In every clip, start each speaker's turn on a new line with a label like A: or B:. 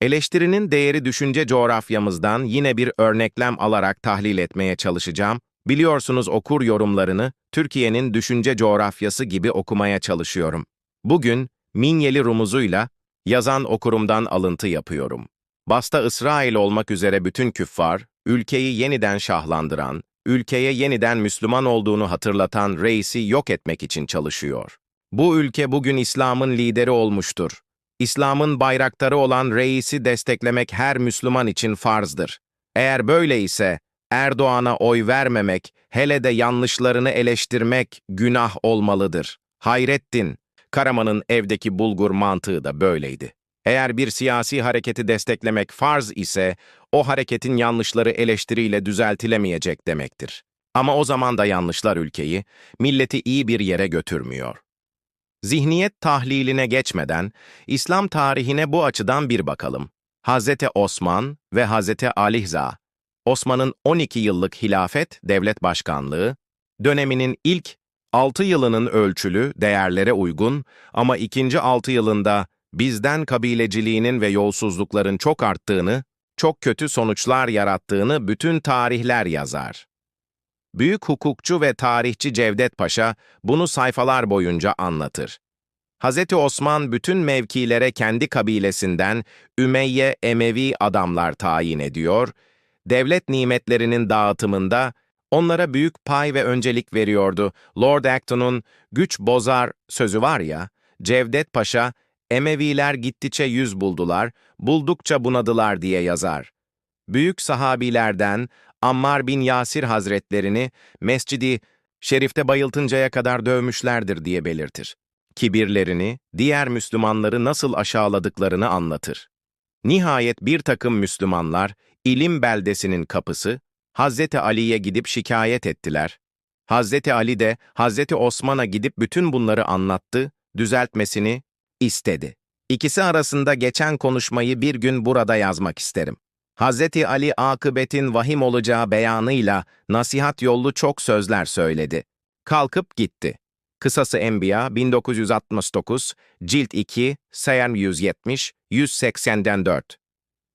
A: Eleştirinin değeri düşünce coğrafyamızdan yine bir örneklem alarak tahlil etmeye çalışacağım. Biliyorsunuz okur yorumlarını Türkiye'nin düşünce coğrafyası gibi okumaya çalışıyorum. Bugün Minyeli rumuzuyla yazan okurumdan alıntı yapıyorum. Basta İsrail olmak üzere bütün küffar, ülkeyi yeniden şahlandıran, ülkeye yeniden Müslüman olduğunu hatırlatan reisi yok etmek için çalışıyor. Bu ülke bugün İslam'ın lideri olmuştur. İslam'ın bayraktarı olan reisi desteklemek her Müslüman için farzdır. Eğer böyle ise Erdoğan'a oy vermemek, hele de yanlışlarını eleştirmek günah olmalıdır. Hayrettin, Karaman'ın evdeki bulgur mantığı da böyleydi. Eğer bir siyasi hareketi desteklemek farz ise, o hareketin yanlışları eleştiriyle düzeltilemeyecek demektir. Ama o zaman da yanlışlar ülkeyi, milleti iyi bir yere götürmüyor. Zihniyet tahliline geçmeden, İslam tarihine bu açıdan bir bakalım. Hazreti Osman ve Hazreti Alihza, Osman'ın 12 yıllık hilafet, devlet başkanlığı, döneminin ilk 6 yılının ölçülü, değerlere uygun ama ikinci 6 yılında bizden kabileciliğinin ve yolsuzlukların çok arttığını, çok kötü sonuçlar yarattığını bütün tarihler yazar. Büyük hukukçu ve tarihçi Cevdet Paşa bunu sayfalar boyunca anlatır. Hz. Osman bütün mevkilere kendi kabilesinden Ümeyye Emevi adamlar tayin ediyor, devlet nimetlerinin dağıtımında onlara büyük pay ve öncelik veriyordu. Lord Acton'un güç bozar sözü var ya, Cevdet Paşa, Emeviler gittiçe yüz buldular, buldukça bunadılar diye yazar. Büyük sahabilerden Ammar bin Yasir Hazretlerini Mescidi Şerif'te bayıltıncaya kadar dövmüşlerdir diye belirtir. Kibirlerini, diğer Müslümanları nasıl aşağıladıklarını anlatır. Nihayet bir takım Müslümanlar, ilim beldesinin kapısı, Hazreti Ali'ye gidip şikayet ettiler. Hazreti Ali de Hazreti Osman'a gidip bütün bunları anlattı, düzeltmesini istedi. İkisi arasında geçen konuşmayı bir gün burada yazmak isterim. Hazreti Ali akıbetin vahim olacağı beyanıyla nasihat yollu çok sözler söyledi. Kalkıp gitti. Kısası Enbiya 1969, Cilt 2, Sayem 170, 180'den 4.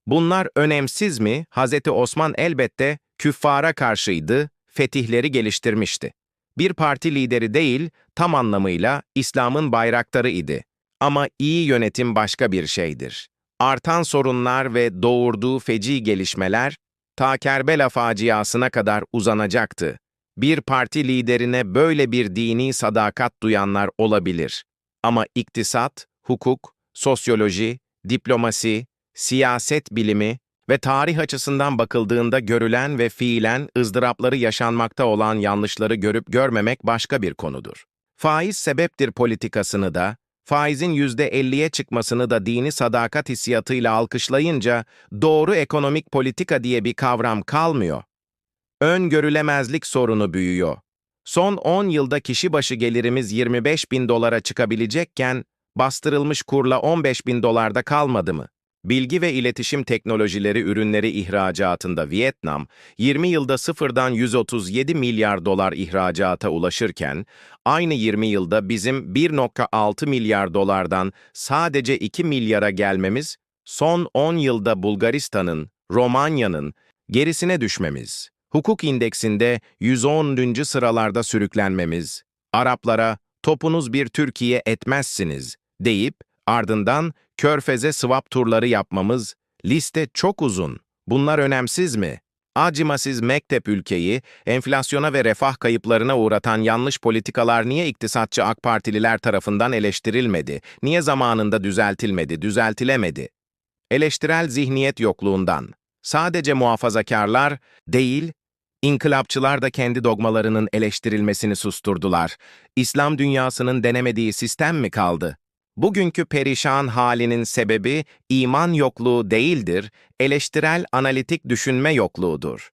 A: Bunlar önemsiz mi? Hazreti Osman elbette küffara karşıydı, fetihleri geliştirmişti. Bir parti lideri değil, tam anlamıyla İslam'ın bayraktarı idi. Ama iyi yönetim başka bir şeydir. Artan sorunlar ve doğurduğu feci gelişmeler, ta Kerbela faciasına kadar uzanacaktı. Bir parti liderine böyle bir dini sadakat duyanlar olabilir. Ama iktisat, hukuk, sosyoloji, diplomasi, siyaset bilimi ve tarih açısından bakıldığında görülen ve fiilen ızdırapları yaşanmakta olan yanlışları görüp görmemek başka bir konudur. Faiz sebeptir politikasını da, faizin yüzde elliye çıkmasını da dini sadakat hissiyatıyla alkışlayınca doğru ekonomik politika diye bir kavram kalmıyor. Öngörülemezlik sorunu büyüyor. Son 10 yılda kişi başı gelirimiz 25 bin dolara çıkabilecekken, bastırılmış kurla 15 bin dolarda kalmadı mı? Bilgi ve iletişim teknolojileri ürünleri ihracatında Vietnam, 20 yılda sıfırdan 137 milyar dolar ihracata ulaşırken, aynı 20 yılda bizim 1.6 milyar dolardan sadece 2 milyara gelmemiz, son 10 yılda Bulgaristan'ın, Romanya'nın gerisine düşmemiz, hukuk indeksinde 110. sıralarda sürüklenmemiz, Araplara topunuz bir Türkiye etmezsiniz deyip, Ardından körfeze swap turları yapmamız, liste çok uzun. Bunlar önemsiz mi? Acımasız mektep ülkeyi, enflasyona ve refah kayıplarına uğratan yanlış politikalar niye iktisatçı AK Partililer tarafından eleştirilmedi? Niye zamanında düzeltilmedi, düzeltilemedi? Eleştirel zihniyet yokluğundan. Sadece muhafazakarlar değil, İnkılapçılar da kendi dogmalarının eleştirilmesini susturdular. İslam dünyasının denemediği sistem mi kaldı? Bugünkü perişan halinin sebebi iman yokluğu değildir, eleştirel analitik düşünme yokluğudur.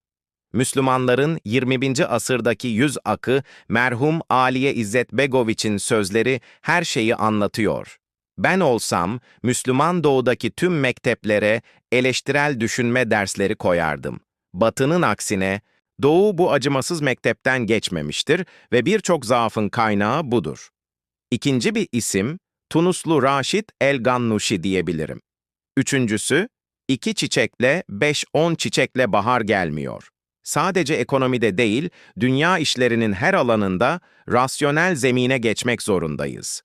A: Müslümanların 20. asırdaki yüz akı merhum Aliye İzzet Begoviç'in sözleri her şeyi anlatıyor. Ben olsam Müslüman doğudaki tüm mekteplere eleştirel düşünme dersleri koyardım. Batının aksine Doğu bu acımasız mektepten geçmemiştir ve birçok zaafın kaynağı budur. İkinci bir isim, Tunuslu Raşit El Gannuşi diyebilirim. Üçüncüsü, İki çiçekle, beş on çiçekle bahar gelmiyor. Sadece ekonomide değil, dünya işlerinin her alanında rasyonel zemine geçmek zorundayız.